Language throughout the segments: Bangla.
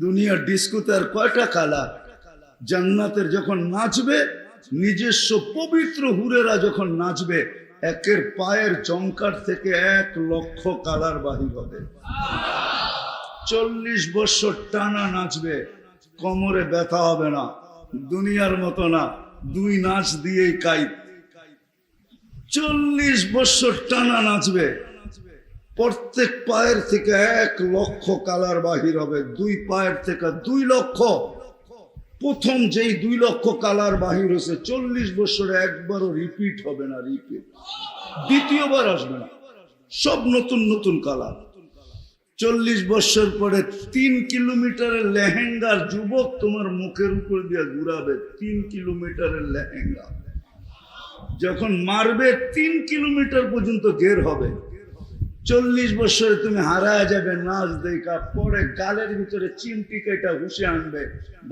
দুনিয়ার ডিস্কোতে আর কয়টা কালার জান্নাতের যখন নাচবে, নিজস্ব পবিত্র হুরেরা যখন নাচবে, একের পায়ের চমকার থেকে এক লক্ষ কালার বাহির হবে। চল্লিশ বছর টানা নাচবে, কোমরে ব্যথা হবে না, দুনিয়ার মতো না, দুই নাচ দিয়েই কাই। চল্লিশ বছর টানা নাচবে প্রত্যেক পায়ের থেকে এক লক্ষ কালার বাহির হবে। দুই পায়ের থেকে দুই লক্ষ। প্রথম যেই দুই লক্ষ কালার বাহির হয়েছে, চল্লিশ বছরে একবারও রিপিট হবে না রিপিট দ্বিতীয়বার আসবে না। সব নতুন নতুন কালার। চল্লিশ বছর পরে তিন কিলোমিটারের লেহেঙ্গার যুবক তোমার মুখের উপর দিয়ে ঘুরাবে, তিন কিলোমিটারের লেহেঙ্গা। যখন মারবে, তিন কিলোমিটার পর্যন্ত ঘের হবে। চল্লিশ বছরে তুমি হারায় যাবে, নাচ দেখা, পরে গালের ভিতরে চিমটি কেটা হুসে আনবে।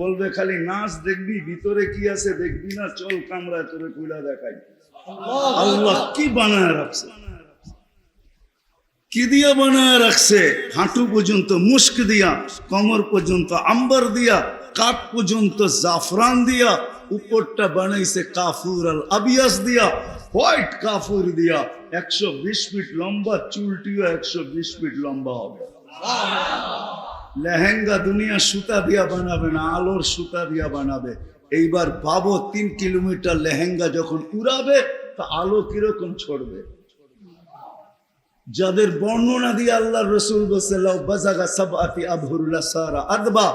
বলবে খালি নাচ দেখবি, ভিতরে কি আছে দেখবি না, চল কামড়ায় তোরে কুইলা দেখাই। আল্লাহ কি বানায় রাখছে? কি দিয়া বানায় রাখছে? হাঁটু পর্যন্ত মুস্ক দিয়া, কমর পর্যন্ত আম্বার দিয়া কাঠ পর্যন্ত জাফরান দিয়া, উপরটা বানাইছে কাফুর আল আবিয়াস দিয়া, হোয়াইট কাফুর দিয়া। একশো বিশ ফিট লম্বা, চুলটিও একশো বিশ ফিট লম্বা হবে। লেহেঙ্গা দুনিয়া সুতা দিয়া বানাবে না, আলোর সুতা দিয়া বানাবে। এইবার পাবো তিন কিলোমিটার লেহেঙ্গা যখন উড়াবে, তা আলো কীরকম ছড়বে? যাদের বর্ণনা দিয়ে আল্লাহ রসুল সারা আদবা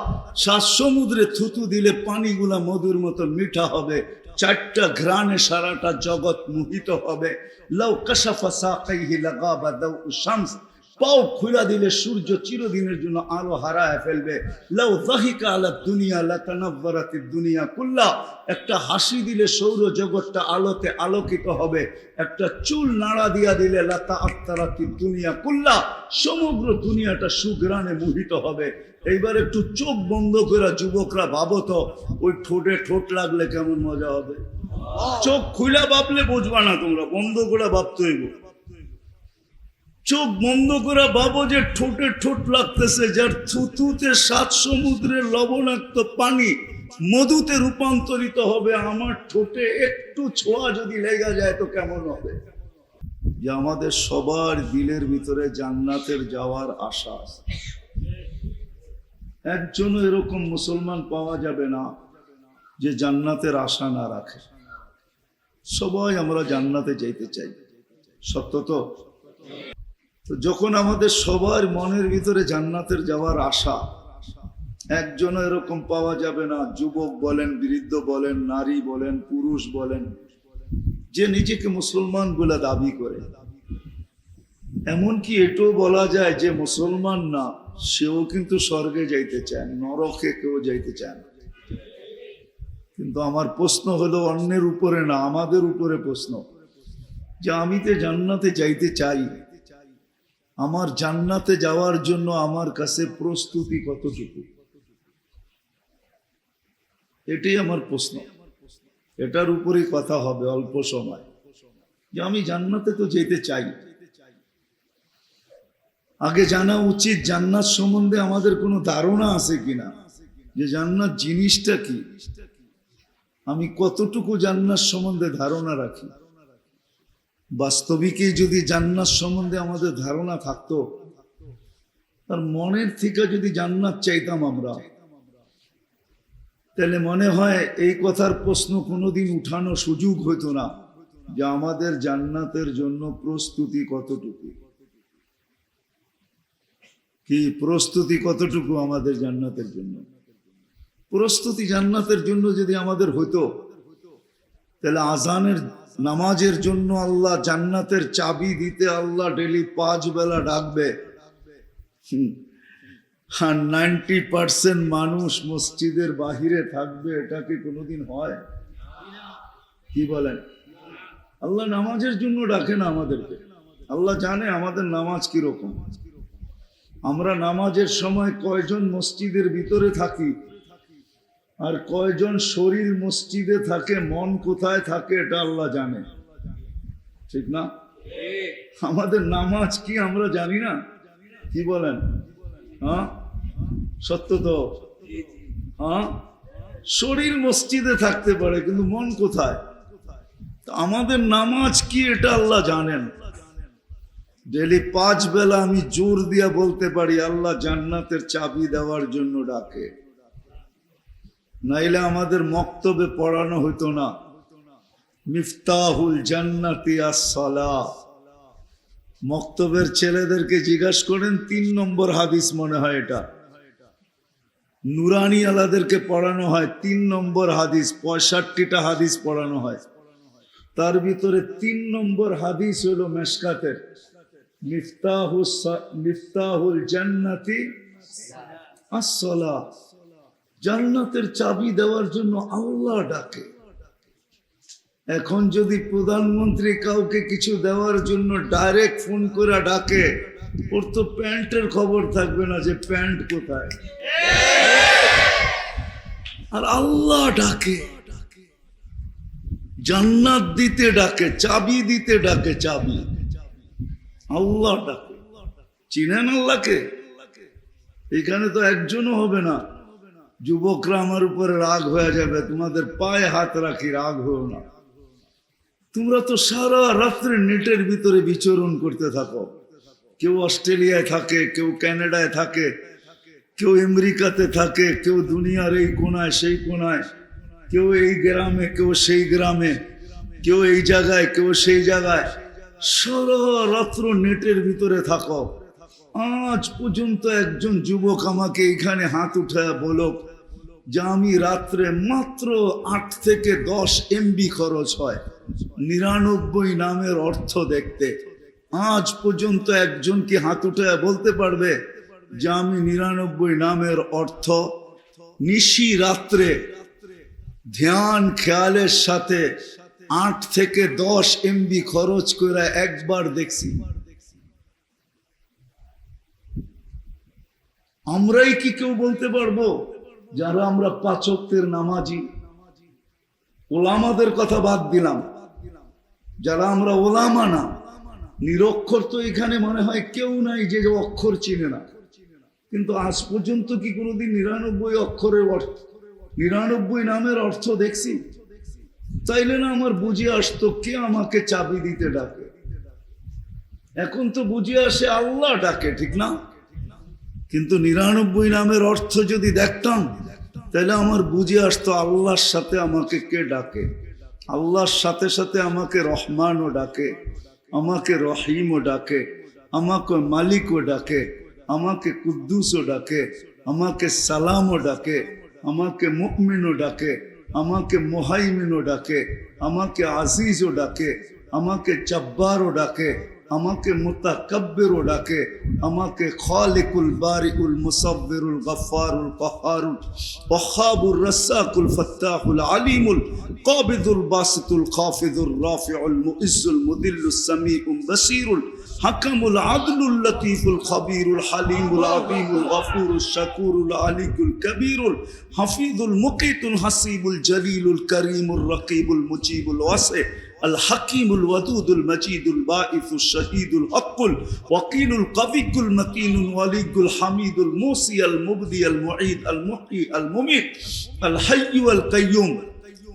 সাত সমুদ্রে থুতু দিলে পানিগুলা মধুর মতো মিঠা হবে। চারটা ঘ্রাণে সারাটা জগৎ মোহিত হবে। লাউ কাশাফা সাকাইহি লাগাবা দাউ শামস। পাও খুলা দিলে সূর্য চিরদিনের জন্য আলো হারায় ফেলবে। লাউ দাহিকা আলা দুনিয়া লাতানাব্বারাতি দুনিয়া কুল্লা। একটা হাসি দিলে সৌর জগৎটা আলোতে আলোকিত হবে। একটা চুল নাড়া দিয়া দিলে লাতা আত্মারাতি দুনিয়া কুল্লা। সমগ্র দুনিয়াটা সুগ্রানে মোহিত হবে। এইবার একটু চোখ বন্ধ করে যুবকরা ভাবো তো, ওই ঠোঁটে ঠোঁট লাগলে কেমন মজা হবে? চোখ খুলা ভাবলে বুঝবা না তোমরা, বন্ধ করে ভাবতে হইব চোখ বন্ধ করে ভাবো যে ঠোঁটে ঠোঁট লাগতেছে, যার থুতুতে সাত সমুদ্রের লবণাক্ত পানি মধুতে রূপান্তরিত হবে। আমার ঠোঁটে একটু ছোঁয়া যদি লেগে যায় তো কেমন হবে? যে আমাদের সবার দিলের ভিতরে জান্নাতের যাওয়ার আশা একজনও এরকম মুসলমান পাওয়া যাবে না যে জান্নাতের আশা না রাখে। সবাই আমরা জান্নাতে যাইতে চাই। সত্য তো? তো যখন আমাদের সবার মনের ভিতরে জান্নাতের যাওয়ার আশা একজন এরকম পাওয়া যাবে না, যুবক বলেন, বৃদ্ধ বলেন, নারী বলেন, পুরুষ বলেন, যে নিজেকে মুসলমান বলে দাবি করে। এমনকি এটাও বলা যায় যে মুসলমান না, সেও কিন্তু স্বর্গে যাইতে চায়, নরকে কেউ যাইতে চায় না। কিন্তু আমার প্রশ্ন হলো, অন্যের উপরে না, আমাদের উপরে প্রশ্ন, যে আমি তো জান্নাতে যাইতে চাই আমার জান্নাতে যাওয়ার জন্য আমার কাছে প্রস্তুতি কতটুকু? এটাই আমার প্রশ্ন। এটার উপরেই কথা হবে অল্প সময়। যে আমি জান্নাতে তো যেতে চাই। আগে জানা উচিত জান্নাত সম্বন্ধে আমাদের কোনো ধারণা আছে কিনা? যে জান্নাত জিনিসটা কি? আমি কতটুকু জান্নাত সম্বন্ধে ধারণা রাখি? বাস্তবিকে যদি জান্নাত সম্বন্ধে আমাদের ধারণা থাকতো আর মনের থেকে যদি জান্নাত চাইতাম আমরা, তাহলে মনে হয় এই কথার প্রশ্ন কোনোদিন উঠানো সুযোগ হতো না যে আমাদের জান্নাতের জন্য প্রস্তুতি কতটুকু। কি প্রস্তুতি কতটুকু আমাদের জান্নাতের জন্য? প্রস্তুতি জান্নাতের জন্য যদি আমাদের হতো তাহলে আজানের নামাজের জন্য আল্লাহ জান্নাতের চাবি দিতে আল্লাহ ডেলি পাঁচ বেলা ডাকবে। আর নাইনটি পার্সেন্ট মানুষ মসজিদের বাহিরে থাকবে, এটা কি কোনোদিন হয়? কি বলেন? আল্লাহ নামাজের জন্য ডাকে না আমাদেরকে। আল্লাহ জানে আমাদের নামাজ কীরকম। আমরা নামাজের সময় কয়জন মসজিদের ভিতরে থাকি? আর কয়জন শরীর মসজিদে থাকে, মন কোথায় থাকে, এটা আল্লাহ জানে। ঠিক না? আমাদের নামাজ কি আমরা জানি না? কি বলেন? হ্যাঁ? সত্য তো? হ্যাঁ? শরীর মসজিদে থাকতে পারে, কিন্তু মন কোথায়? আমাদের নামাজ কি এটা আল্লাহ জানেন। ডেলি পাঁচ বেলা আমি জোর দিয়া বলতে পারি, আল্লাহ জান্নাতের চাবি দেওয়ার জন্য ডাকে। নাইলে আমাদের মক্তবে পড়ানো হতো না। মিফতাহুল জান্নাতি আসলা মক্তবের ছেলেদেরকে জিজ্ঞাসা করেন, তিন নম্বর হাদিস মনে হয় এটা। নুরানি আলাদেরকে পড়ানো হয়, তিন নম্বর হাদিস, পঁয়ষট্টিটা হাদিস পড়ানো হয়। তার ভিতরে তিন নম্বর হাদিস হলো মেশকাতের। মিফতাহুল মিফতাহুল জান্নাতি আসলা জান্নাতের চাবি দেওয়ার জন্য আল্লাহ ডাকে। এখন যদি প্রধানমন্ত্রী কাউকে কিছু দেওয়ার জন্য ডাইরেক্ট ফোন করে ডাকে, ওর তো প্যান্টের খবর থাকবে না যে প্যান্ট কোথায়। আর আল্লাহ ডাকে। জান্নাত দিতে ডাকে, চাবি দিতে ডাকে, চাবি। আল্লাহ ডাকে। চিনেন আল্লাহকে? এখানে তো একজনও হবে না। যুবকরা আমার উপরে রাগ হয়ে যাবে, তোমাদের পায়ে হাত রাখি, রাগ হও না। তোমরা তো সারা রাত্রে নেটের ভিতরে বিচরণ করতে থাকো। কেউ অস্ট্রেলিয়ায় থাকে, কেউ কানাডায় থাকে, কেউ আমেরিকাতে থাকে, কেউ দুনিয়ার এই কোনায়, সেই কোনায়, কেউ এই গ্রামে, কেউ সেই গ্রামে, কেউ এই জায়গায়, কেউ সেই জায়গায়। সারা রাত্র নেটের ভিতরে থাকো। আজ পর্যন্ত একজন যুবক আমাকে এখানে হাত উঠায় বলক যে আমি রাত্রে মাত্র আট থেকে দশ এমবি খরচ হয়। নিরানব্বই নামের অর্থ দেখতে। আজ পর্যন্ত একজন কি হাত উঠায় বলতে পারবে যে আমি নিরানব্বই নামের অর্থ? নিশি রাত্রে ধ্যান খেয়ালের সাথে আট থেকে দশ এমবি খরচ করে একবার দেখছি। আমরাই কি কেউ বলতে পারব? যারা আমরা পাচকের নামাজি, ওলামাদের কথা বাদ দিলাম। যারা আমরা ওলামা না, নিরক্ষর তো এখানে মনে হয় কেউ নাই যে অক্ষর চিনে না। কিন্তু আজ পর্যন্ত কি কোনোদিন নিরানব্বই অক্ষরের অর্থ, নিরানব্বই নামের অর্থ দেখছি? তাইলে না আমার বুঝে আসতো কে আমাকে চাবি দিতে ডাকে। এখন তো বুঝে আসে আল্লাহ ডাকে, ঠিক না? কিন্তু নিরানব্বই নামের অর্থ যদি দেখতাম, তাহলে আমার বুঝে আসতো আল্লাহর সাথে আমাকে কে ডাকে? আল্লাহর সাথে সাথে আমাকে রহমানও ডাকে, আমাকে রহিমও ডাকে, আমাকে মালিকও ডাকে, আমাকে কুদ্দুসও ডাকে, আমাকে সালামও ডাকে, আমাকে মুকমিনও ডাকে, আমাকে মোহাইমিনও ডাকে, আমাকে আজিজও ডাকে, আমাকে জব্বারও ডাকে আমাকে মোতাকাব্বেরও ডাকে আমাকে খালিকুল বারিকুল মুসাব্বিরুল গফফারুল কহারুল কহাবুর রসাকুল ফত্তাহুল আলিমুল কাবিদুল বাসিতুল খাফিদুর রাফিউল মুইজুল মুদিল্লুস সামিউল বসিরুল হাকামুল আদলুল লতিফুল খাবিরুল হালিমুল আদিমুল গফুরুল শাকুরুল আলিকুল কবিরুল হাফিজুল মুকিতুল হাসিবুল জলিলুল করিমুল রকিবুল মুজিবুল ওয়াসে الحكيم الودود المجيد البائث الشهيد الحق الوكيل القوي المتين الولي الحميد الموصي المبدي المعيد المحيي المميت الحي والقيوم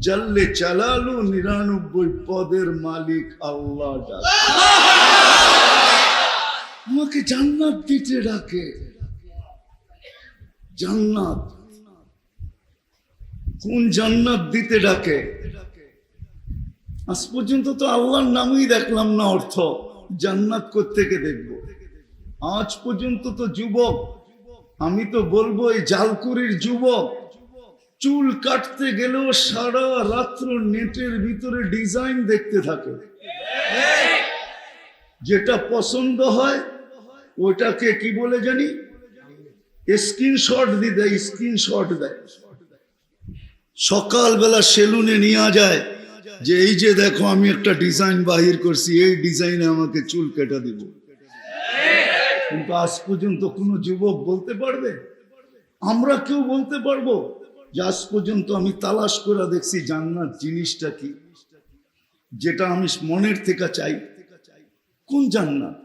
জাল্লে চালালু নিরানব্বই পদের মালিক আল্লাহ। আমাকে জান্নাত দিতে ডাকে। জান্নাত। কোন জান্নাত দিতে ডাকে? আজ পর্যন্ত তো আল্লাহর নামই দেখলাম না অর্থ। জান্নাত থেকে দেখব? আজ পর্যন্ত তো যুবক। আমি তো বলব এই জালকুরির যুবক। চুল কাটতে গেলেও সারা রাত্র নেটের ভিতরে ডিজাইন দেখতে থাকে। যেটা পছন্দ হয় ওটাকে কি বলে জানি? স্ক্রিনশট দিয়ে দেয়, স্ক্রিনশট দেয়। সকালবেলা সেলুনে নিয়ে যায় যে, এই যে দেখো, আমি একটা ডিজাইন বাহির করছি, এই ডিজাইনে আমাকে চুল কেটে দিব। কিন্তু আজ পর্যন্ত কোনো যুবক বলতে পারবে? আমরা কেউ বলতে পারব? আজ পর্যন্ত আমি তালাশ করে দেখছি জান্নাত জিনিসটা কি? যেটা আমি মনের থেকে চাই। কোন জান্নাত?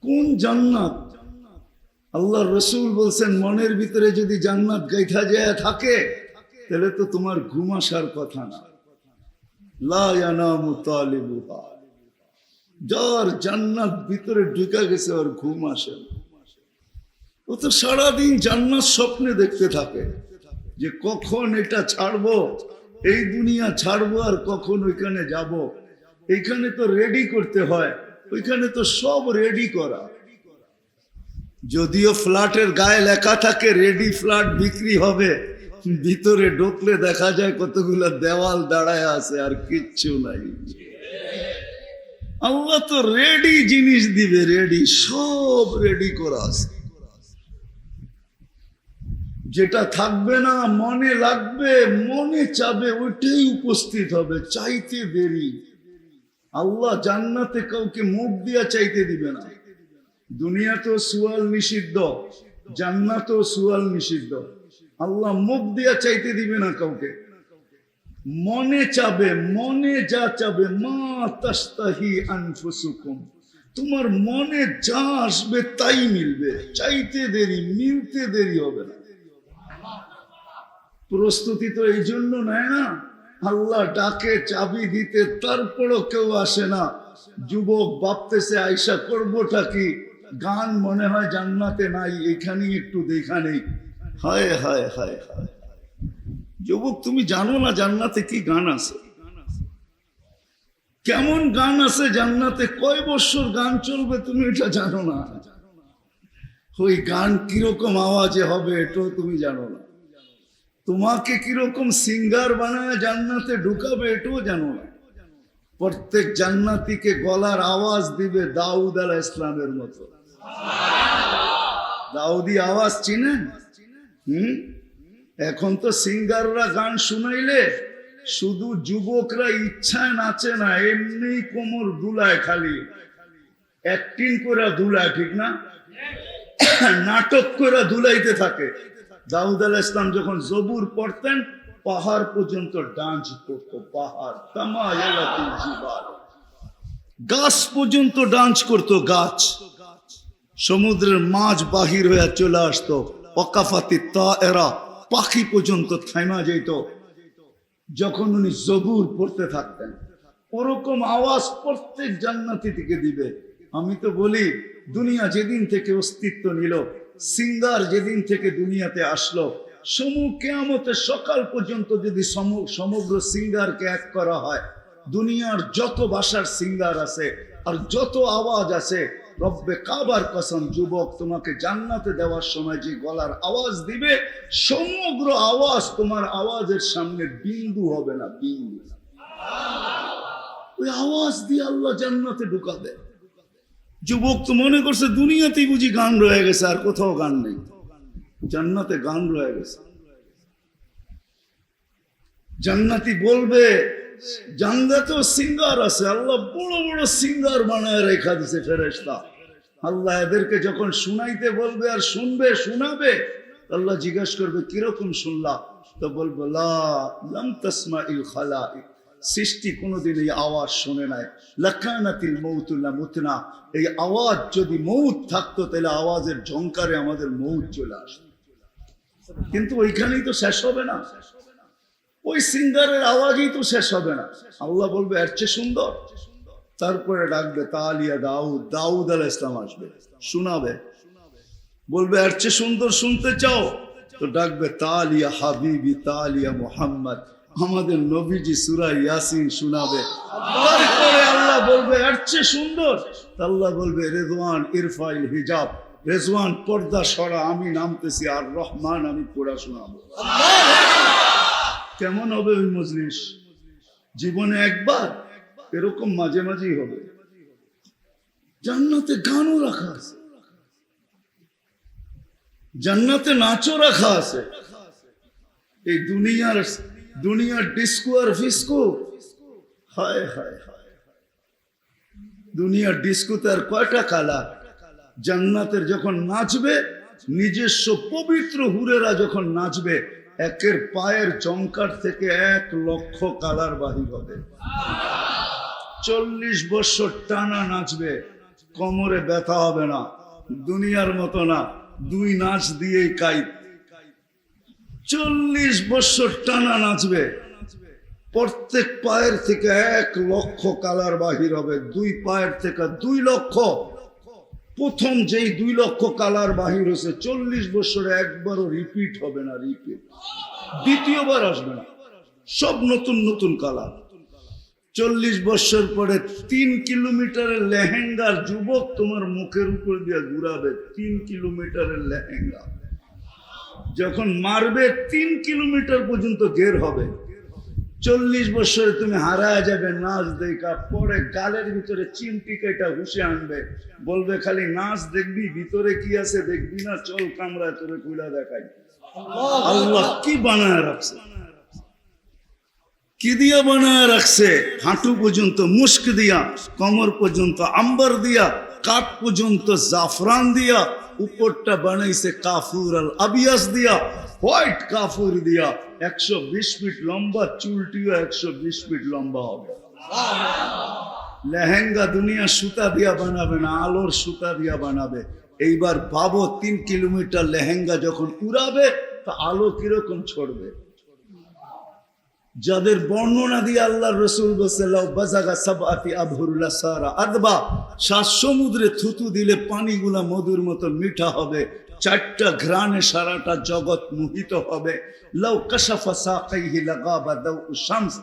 কোন জান্নাত? আল্লাহ রসুল বলছেন, মনের ভিতরে যদি জান্নাত গাইথা যায় থাকে, তাহলে তো তোমার ঘুম আসার কথা না। যার জান্নাত ভিতরে ঢুকা গেছে, ওর ঘুম আসে না। ও তো সারাদিন জান্নাত স্বপ্নে দেখতে থাকে যে কখন এটা ছাড়বো, এই দুনিয়া ছাড়বো আর কখন ওইখানে যাব। এইখানে তো রেডি করতে হয়, ওইখানে তো সব রেডি করা। যদিও ফ্ল্যাটের গায়ে লেখা থাকে রেডি ফ্ল্যাট বিক্রি হবে, ভিতরে ঢুকলে দেখা যায় কতগুলো দেওয়াল দাঁড়ায় আছে আর কিচ্ছু নাই। আল্লাহ তো রেডি জিনিস দিবে রেডি সব রেডি করা আছে। যেটা থাকবে না, মনে লাগবে, মনে চাবে, ওইটাই উপস্থিত হবে, চাইতে দেরি। আল্লাহ জান্নাতে কাউকে মুখ দিয়া চাইতে দিবে না। দুনিয়া তো সুয়াল নিষিদ্ধ জান্নাত সুয়াল নিষিদ্ধ। আল্লাহ মুখ দিয়া চাইতে দিবে না কাউকে। মনে চাবে, মনে যা চাবে, মা তোমার মনে যা আসবে তাই মিলবে, চাইতে দেরি, মিলতে দেরি হবে না। প্রস্তুতি তো এই জন্য নেয় না। আল্লাহ ডাকে, চাবি দিতে, তারপরও কেউ আসে না। যুবক ভাবতেছে আইসা করবোটা কি? গান মনে হয় জান্নাতে নাই, এখানেই একটু দেখা নেই। হায় হায় হায় হায়। যুবক, তুমি জানো না জান্নাতে কি গান আছে? কেমন গান আছে জান্নাতে? কয় বছর গান চলবে তুমি এটা জানো না। ওই গান কীরকম আওয়াজে হবে এটাও তুমি জানো না। তোমাকে কীরকম সিঙ্গার বানায় জান্নাতে ঢুকাবে এটাও জানো না। প্রত্যেক জান্নাতিকে গলার আওয়াজ দিবে দাউদ আল ইসলামের মতো। দাউদি আওয়াজ চিনেন? হুম? এখন তো সিঙ্গাররা গান শুনাইলে শুধু যুবকরা ইচ্ছায় নাচে না, এমনি কোমর দুলায় খালি। অ্যাক্টিং করে দুলায়, ঠিক না? নাটক করে দুলাইতে থাকে। দাউদ আল ইসলাম যখন জবুর পড়তেন, পাহাড় পর্যন্ত ডান্স করতো, পাহাড় গাছ পর্যন্ত ডান্স করতো, গাছ। সমুদ্রের মাছ বাহির হয়ে চলে আসতো অকাফাতি তা এরা পাখি পর্যন্ত থাইমা যেত। যখন উনি জবুর পড়তে থাকতেন, ওরকম আওয়াজ প্রত্যেক জান্নাতি থেকে দিবে। আমি তো বলি, দুনিয়া যেদিন থেকে অস্তিত্ব নিল সিঙ্গার যেদিন থেকে দুনিয়াতে আসলো, সমু কেয়ামতের সকাল পর্যন্ত যদি সমগ্র সিঙ্গারকে এক করা হয়, দুনিয়ার যত ভাষার সিঙ্গার আছে আর যত আওয়াজ আছে, রব্বে কাবার কসম যুবক তোমাকে জান্নাতে দেওয়ার সময় যে গলার আওয়াজ দিবে, সমগ্র আওয়াজ তোমার আওয়াজের সামনে বিন্দু হবে না, বিন্দু। ওই আওয়াজ দিয়ে আল্লাহ জান্নাতে ঢুকাবে। যুবক তো মনে করছে দুনিয়াতেই বুঝি গান রয়ে গেছে, আর কোথাও গান নেই। জান্নাতে গান রয়ে গেছে। জান্নাতি বলবে জান্নাতেও সিঙ্গার আছে, আল্লাহ বড় বড় সিঙ্গার বানায় রেখা দিছে ফেরেশতা। আল্লাহ এদেরকে যখন শুনাইতে বলবে আর শুনবে, শোনাবে, আল্লাহ জিজ্ঞেস করবে, কীরকম শুনলা? তো বলব, লা, লাম তাসমাইল খালাইক। সৃষ্টি কোনোদিন এই আওয়াজ শুনে নাই। লাকানাতিল মৌতুল্লাহ মুতনা। এই আওয়াজ যদি মৌত থাকতো, তাহলে আওয়াজের ঝংকারে আমাদের মৌত চলে আসতো। কিন্তু ওইখানেই তো শেষ হবে না। ওই সিঙ্গারের আওয়াজই তো শেষ হবে না। আল্লাহ বলবে, এর চেয়ে সুন্দর। তারপরে ডাকবে, তালিয়া দাউদ দাউদ আল ইসলাম আসবে। শোনাবে। বলবে, এর চেয়ে সুন্দর শুনতে চাও? তো ডাকবে, তালিয়া হাবিবি, তালিয়া মোহাম্মদ। আমাদের নবীজি সুরা ইয়াসিন শোনাবে। তারপরে আল্লাহ বলবে, এর চেয়ে সুন্দর। আল্লাহ বলবে, রেজওয়ান ইরফাইল হিজাব। রেজওয়ান পর্দা সরা, আমি নামতেছি আর রহমান, আমি পড়া শোনাবো। কেমন হবে ওই মজলিস? জীবনে একবার এরকম মাঝে মাঝেই হবে। জান্নাতে গানও রাখা আছে। জান্নাতে নাচও রাখা আছে। এই দুনিয়ার দুনিয়ার ডিস্কো আর ফিস্কো। হায় হায় হায় দুনিয়ার ডিস্কোতে আর কয়টা কালার জান্নাতের যখন নাচবে, নিজস্ব পবিত্র হুরেরা যখন নাচবে, একের পায়ের চমকার থেকে এক লক্ষ কালার বাহির হবে। চল্লিশ বছর টানা নাচবে, কোমরে ব্যথা হবে না, দুনিয়ার মতো না, দুই নাচ দিয়েই কাই চল্লিশ বছর টানা নাচবে। প্রত্যেক পায়ের থেকে এক লক্ষ কালার বাহির হবে। দুই পায়ের থেকে দুই লক্ষ। প্রথম যেই দুই লক্ষ কালার বাহির হয়েছে, চল্লিশ বছরে একবারও রিপিট হবে না রিপিট দ্বিতীয়বার আসবে না। সব নতুন নতুন কালার। চল্লিশ বছর পরে তিন কিলোমিটারের লেহেঙ্গার যুবক তোমার মুখের উপর দিয়ে ঘুরাবে। তিন কিলোমিটারের লেহেঙ্গা। যখন মারবে তিন কিলোমিটার পর্যন্ত গের হবে। চল্লিশ বছরে তুমি হারায় যাবে, নাচ দেখা, পরে গালের ভিতরে চিমটি কেটা হুসে আনবে। বলবে খালি নাচ দেখবি, ভিতরে কি আছে দেখবি না, চল কামড়ায় তোরে কুইলা দেখাই। আল্লাহ কি বানায় রাখছে? কি দিয়া বানায় রাখছে? হাঁটু পর্যন্ত মুস্ক দিয়া, কমর পর্যন্ত আম্বার দিয়া, কাঠ পর্যন্ত জাফরান দিয়া উপরটা বানাইছে কাফুর আল আবিয়াস দিয়া, হোয়াইট কাফুর দিয়া। একশো বিশ ফিট লম্বা, চুলটিও একশো বিশ ফিট লম্বা হবে। লেহেঙ্গা দুনিয়া সুতা দিয়া বানাবে না, আলোর সুতা দিয়া বানাবে। এইবার ভাবো তিন কিলোমিটার লেহেঙ্গা যখন উড়াবে, তা আলো কীরকম ছড়বে? যাদের বর্ণনা দিয়ে আল্লাহ রসুল আদবা সাত সমুদ্রে থুতু দিলে পানিগুলা মধুর মতো মিঠা হবে, চারটা ঘ্রাণে সারাটা জগৎ মোহিত হবে। লাউ কাশাফা সাকাইহি লাগাবা দাউ শামস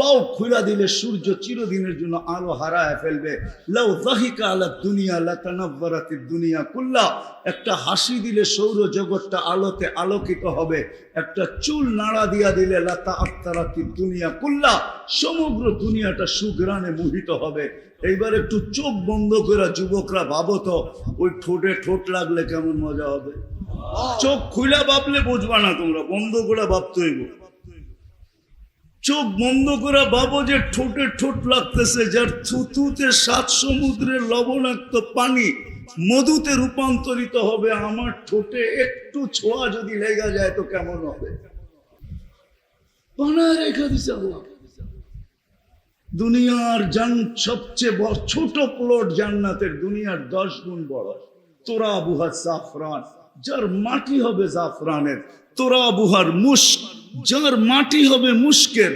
পাও খুলা দিলে সূর্য চিরদিনের জন্য আলো হারায় ফেলবে। লাউ দাহিকা আলা দুনিয়া লাতানাব্বারাতি দুনিয়া কুল্লা। একটা হাসি দিলে সৌর জগৎটা আলোতে আলোকিত হবে। একটা চুল নাড়া দিয়া দিলে লাতা আত্মারাতি দুনিয়া কুল্লা। সমগ্র দুনিয়াটা সুগ্রানে মোহিত হবে। এইবার একটু চোখ বন্ধ করে যুবকরা ভাবো তো, ওই ঠোঁটে ঠোঁট লাগলে কেমন মজা হবে? চোখ খুলা ভাবলে বুঝবা না তোমরা, বন্ধ করে ভাবতে হইব। চোখ বন্ধ করে ভাবো যে ঠোঁটে ঠোঁট লাগতেছে, যার থুতুতে সাত সমুদ্রের লবণাক্ত পানি মধুতে রূপান্তরিত হবে, আমার ঠোঁটে একটু ছোঁয়া যদি লেগে যায় তো কেমন হবে? দুনিয়ার জান সবচেয়ে বড়, ছোট প্লট জান্নাতের দুনিয়ার দশ গুণ বড়। তোরা বুহার জাফরান, যার মাটি হবে জাফরানের, তোরা বুহার মুস্ক যার মাটি হবে মুস্কের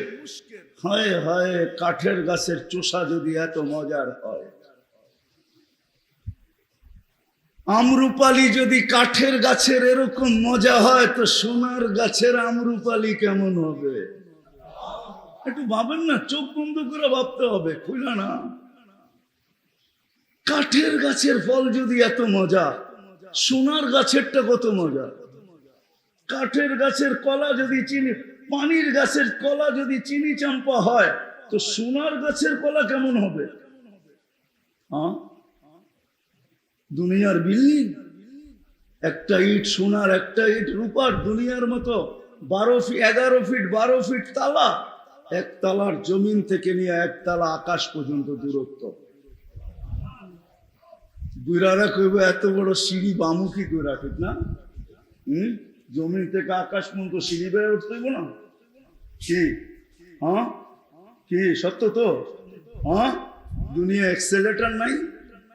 হায় হায়, কাঠের গাছের চোষা যদি এত মজার হয়। আমরুপালি যদি কাঠের গাছের এরকম মজা হয়, তো সোনার গাছের আমরুপালি কেমন হবে? একটু ভাবেন না, চোখ বন্ধ করে ভাবতে হবে খুলে না। কাঠের গাছের ফল যদি এত মজা, সোনার গাছেরটা কত মজা? কাঠের গাছের কলা যদি চিনি, পানির গাছের কলা যদি চিনি চাম্পা হয়, তো সোনার গাছের কলা কেমন হবে? হ্যাঁ দুনিয়ার বিল্ডিং? একটা ইট সোনার, একটা ইট রূপার দুনিয়ার মতো, বারো ফিট এগারো ফিট, বারো ফিট তালা। এক তালার জমিন থেকে নিয়ে এক তালা আকাশ পর্যন্ত দূরত্ব। বুড়ারা কইব এত বড় সিঁড়ি বামুখী করে ঠিক না? হম? জমিন থেকে আকাশ পর্যন্ত সিঁড়ি বেড়ে উঠতে না? কি? হ্যাঁ? কি? সত্য তো? হ্যাঁ? দুনিয়া এক্সেলেটার নাই?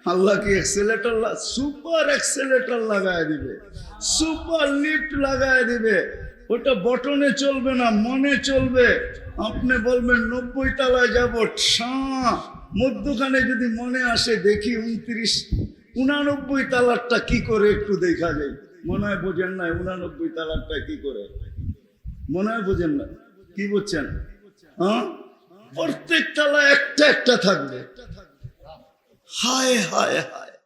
আল্লাহ কি এক্সেলেটার সুপার এক্সেলেটার লাগায় দিবে। সুপার লিফট লাগায় দিবে। ওটা বটনে চলবে না, মনে চলবে। আপনি বলবেন, নব্বই তলায় যাব। মধ্যখানে যদি মনে আসে, দেখি উনত্রিশ, উনানব্বই তালারটা কি করে একটু দেখা যায়। মনে হয় বোঝেন নাই, উনানব্বই তালাকটা কি করে? মনে হয় বোঝেন না কি বুঝছেন হ্যাঁ? প্রত্যেক তালা একটা একটা থাকবে। হায় হায় হায়।